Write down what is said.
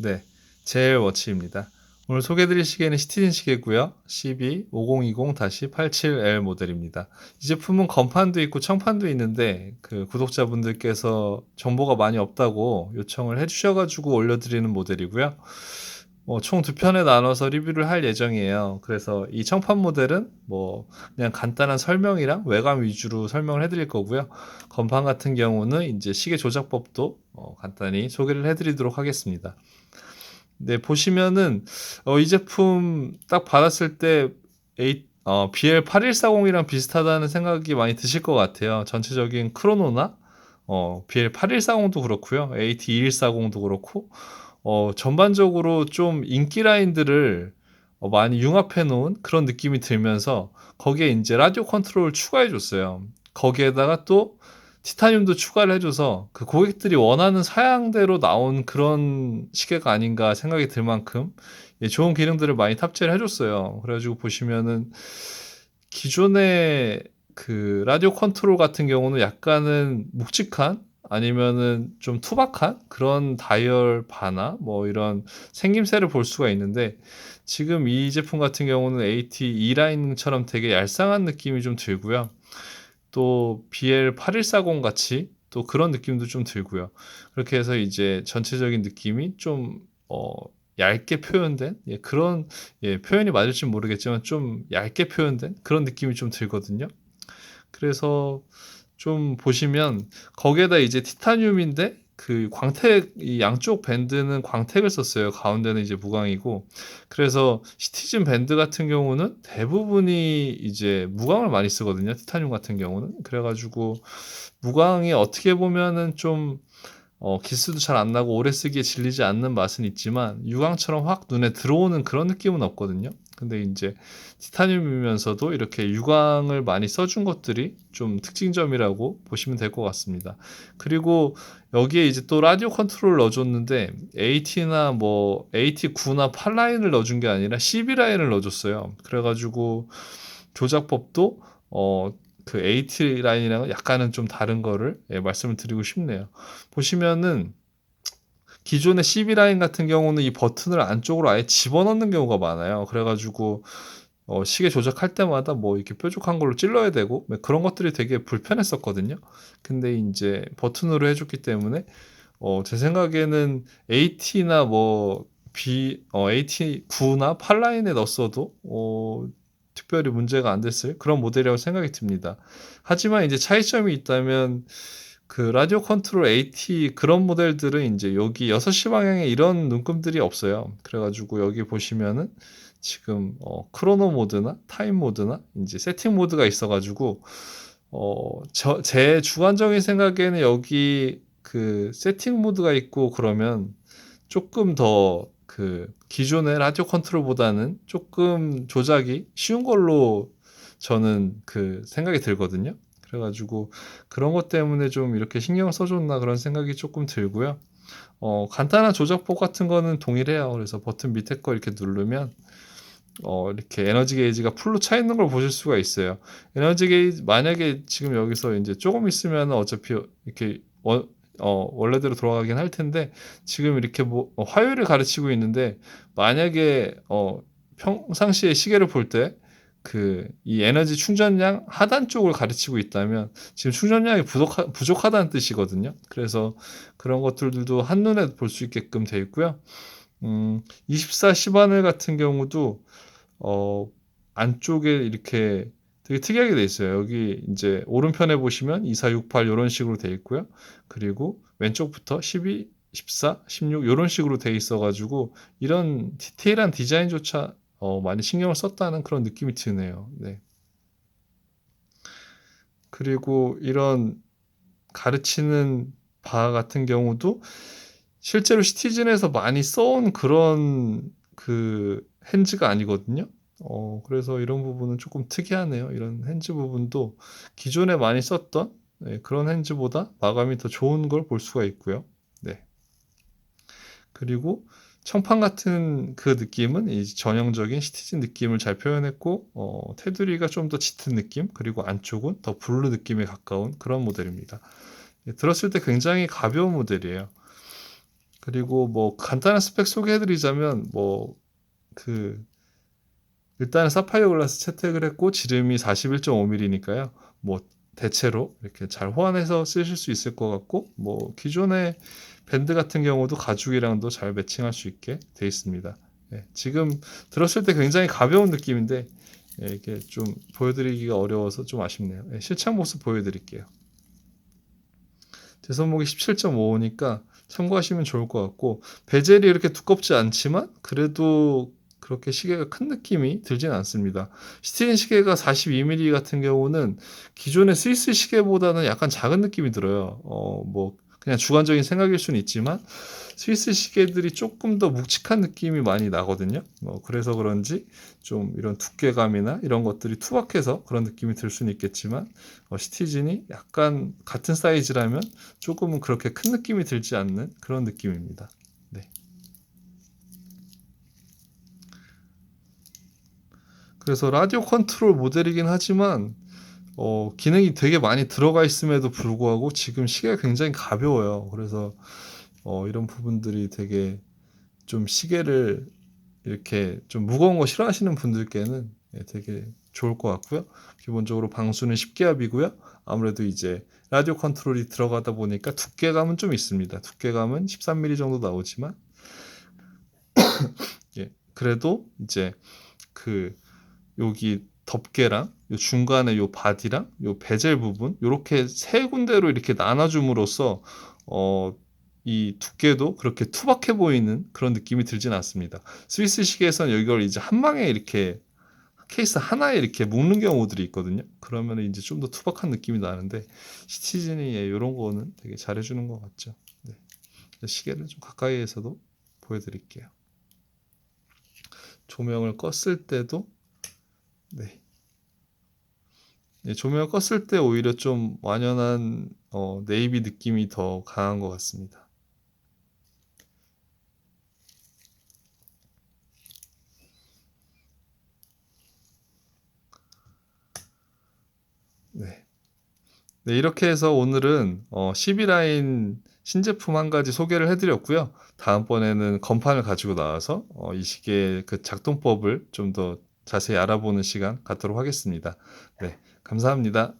네, 제일 워치입니다. 오늘 소개해드릴 시계는 시티즌 시계고요. 12-5020-87L 모델입니다. 이 제품은 건판도 있고 청판도 있는데 그 구독자분들께서 정보가 많이 없다고 요청을 해주셔가지고 올려드리는 모델이고요. 뭐 총 두 편에 나눠서 리뷰를 할 예정이에요. 그래서 이 청판 모델은 뭐 그냥 간단한 설명이랑 외관 위주로 설명을 해드릴 거고요. 건판 같은 경우는 이제 시계 조작법도 어, 간단히 소개를 해드리도록 하겠습니다. 네, 보시면은 어, 이 제품 딱 받았을 때 A, 어, BL8140이랑 비슷하다는 생각이 많이 드실 것 같아요. 전체적인 크로노나 어, BL8140도 그렇고요. AT2140도 그렇고 어, 전반적으로 좀 인기 라인들을 어, 많이 융합해 놓은 그런 느낌이 들면서 거기에 이제 라디오 컨트롤을 추가해 줬어요. 거기에다가 또 티타늄도 추가를 해줘서 그 고객들이 원하는 사양대로 나온 그런 시계가 아닌가 생각이 들 만큼 예, 좋은 기능들을 많이 탑재를 해줬어요. 그래가지고 보시면은 기존의 그 라디오 컨트롤 같은 경우는 약간은 묵직한 아니면은 좀 투박한 그런 다이얼 바나 뭐 이런 생김새를 볼 수가 있는데 지금 이 제품 같은 경우는 AT E 라인처럼 되게 얄쌍한 느낌이 좀 들고요. 또 BL8140 같이 또 그런 느낌도 좀 들고요. 그렇게 해서 이제 전체적인 느낌이 좀 어, 얇게 표현된 예, 그런 예, 표현이 맞을지 모르겠지만 좀 얇게 표현된 그런 느낌이 좀 들거든요. 그래서 좀 보시면 거기에다 이제 티타늄인데 그 광택 이 양쪽 밴드는 광택을 썼어요. 가운데는 이제 무광이고 그래서 시티즌 밴드 같은 경우는 대부분이 이제 무광을 많이 쓰거든요. 티타늄 같은 경우는 그래가지고 무광이 어떻게 보면은 좀 어, 기스도 잘 안 나고 오래 쓰기에 질리지 않는 맛은 있지만 유광처럼 확 눈에 들어오는 그런 느낌은 없거든요. 근데 이제 티타늄이면서도 이렇게 유광을 많이 써준 것들이 좀 특징점이라고 보시면 될 것 같습니다. 그리고 여기에 이제 또 라디오 컨트롤 넣어줬는데 AT나 뭐 AT9나 8라인을 넣어준 게 아니라 12라인을 넣어줬어요. 그래가지고 조작법도 어, 그 AT 라인이랑은 약간은 좀 다른 거를 예, 말씀을 드리고 싶네요. 보시면은 기존의 12라인 같은 경우는 이 버튼을 안쪽으로 아예 집어넣는 경우가 많아요. 그래가지고 어, 시계 조작할 때마다 뭐 이렇게 뾰족한 걸로 찔러야 되고 뭐 그런 것들이 되게 불편했었거든요. 근데 이제 버튼으로 해줬기 때문에 어, 제 생각에는 AT나 뭐 B, 어, AT9나 8라인에 넣었어도 어, 특별히 문제가 안 됐을 그런 모델이라고 생각이 듭니다. 하지만 이제 차이점이 있다면 그 라디오 컨트롤 AT 그런 모델들은 이제 여기 6시 방향에 이런 눈금들이 없어요. 그래가지고 여기 보시면은 지금 어, 크로노 모드나 타임 모드나 이제 세팅 모드가 있어가지고 어, 저, 제 주관적인 생각에는 여기 그 세팅 모드가 있고 그러면 조금 더 그 기존의 라디오 컨트롤보다는 조금 조작이 쉬운 걸로 저는 그 생각이 들거든요. 그래가지고 그런 것 때문에 좀 이렇게 신경 써줬나 그런 생각이 조금 들고요. 어, 간단한 조작법 같은 거는 동일해요. 그래서 버튼 밑에 거 이렇게 누르면 어, 이렇게 에너지 게이지가 풀로 차 있는 걸 보실 수가 있어요. 에너지 게이지 만약에 지금 여기서 이제 조금 있으면 어차피 이렇게 어, 어, 원래대로 돌아가긴 할 텐데 지금 이렇게 뭐 어, 화요일을 가르치고 있는데 만약에 어, 평상시에 시계를 볼 때 그 이 에너지 충전량 하단 쪽을 가르치고 있다면 지금 충전량이 부족하, 부족하다는 뜻이거든요. 그래서 그런 것들도 한눈에 볼 수 있게끔 되어 있고요. 음, 24 시바늘 같은 경우도 어, 안쪽에 이렇게 되게 특이하게 돼 있어요. 여기 이제 오른편에 보시면 2468 이런 식으로 돼 있고요. 그리고 왼쪽부터 12, 14, 16 이런 식으로 돼 있어가지고 이런 디테일한 디자인조차 어, 많이 신경을 썼다는 그런 느낌이 드네요. 네. 그리고 이런 가르치는 바 같은 경우도 실제로 시티즌에서 많이 써온 그런 그 핸즈가 아니거든요. 어, 그래서 이런 부분은 조금 특이하네요. 이런 핸즈 부분도 기존에 많이 썼던 네, 그런 핸즈보다 마감이 더 좋은 걸 볼 수가 있고요. 네. 그리고 청판 같은 그 느낌은 이 전형적인 시티즌 느낌을 잘 표현했고 어, 테두리가 좀 더 짙은 느낌 그리고 안쪽은 더 블루 느낌에 가까운 그런 모델입니다. 예, 들었을 때 굉장히 가벼운 모델이에요. 그리고 뭐 간단한 스펙 소개해 드리자면 뭐 그 일단은 사파이어 글라스 채택을 했고 지름이 41.5mm니까요. 뭐 대체로 이렇게 잘 호환해서 쓰실 수 있을 것 같고 뭐 기존의 밴드 같은 경우도 가죽이랑도 잘 매칭할 수 있게 되어 있습니다. 예, 지금 들었을 때 굉장히 가벼운 느낌인데 예, 이게 좀 보여드리기가 어려워서 좀 아쉽네요. 예, 실착 모습 보여드릴게요. 제 손목이 17.5니까 참고하시면 좋을 것 같고 베젤이 이렇게 두껍지 않지만 그래도 그렇게 시계가 큰 느낌이 들진 않습니다. 시티즌 시계가 42mm 같은 경우는 기존의 스위스 시계보다는 약간 작은 느낌이 들어요. 어, 뭐 그냥 주관적인 생각일 수는 있지만 스위스 시계들이 조금 더 묵직한 느낌이 많이 나거든요. 뭐 그래서 그런지 좀 이런 두께감이나 이런 것들이 투박해서 그런 느낌이 들 수는 있겠지만 어, 시티즌이 약간 같은 사이즈라면 조금은 그렇게 큰 느낌이 들지 않는 그런 느낌입니다. 네. 그래서 라디오 컨트롤 모델이긴 하지만 어, 기능이 되게 많이 들어가 있음에도 불구하고 지금 시계가 굉장히 가벼워요. 그래서 어, 이런 부분들이 되게 좀 시계를 이렇게 좀 무거운 거 싫어하시는 분들께는 예, 되게 좋을 것 같고요. 기본적으로 방수는 10기압이고요. 아무래도 이제 라디오 컨트롤이 들어가다 보니까 두께감은 좀 있습니다. 두께감은 13mm 정도 나오지만 예, 그래도 이제 그 여기 덮개랑 요 중간에 요 바디랑 요 베젤 부분 요렇게 세 군데로 이렇게 나눠줌으로써 어, 이 두께도 그렇게 투박해 보이는 그런 느낌이 들진 않습니다. 스위스 시계에서는 이걸 이제 한 방에 이렇게 케이스 하나에 이렇게 묶는 경우들이 있거든요. 그러면 이제 좀 더 투박한 느낌이 나는데 시티즌이 예, 이런 거는 되게 잘해주는 것 같죠. 네. 시계를 좀 가까이에서도 보여드릴게요. 조명을 껐을 때도 네. 예, 조명을 껐을 때 오히려 좀 완연한 어, 네이비 느낌이 더 강한 것 같습니다. 네. 네, 이렇게 해서 오늘은 어, 12라인 신제품 한 가지 소개를 해드렸고요. 다음번에는 건판을 가지고 나와서 어, 이 시계의 그 작동법을 좀더 자세히 알아보는 시간 갖도록 하겠습니다. 네, 감사합니다.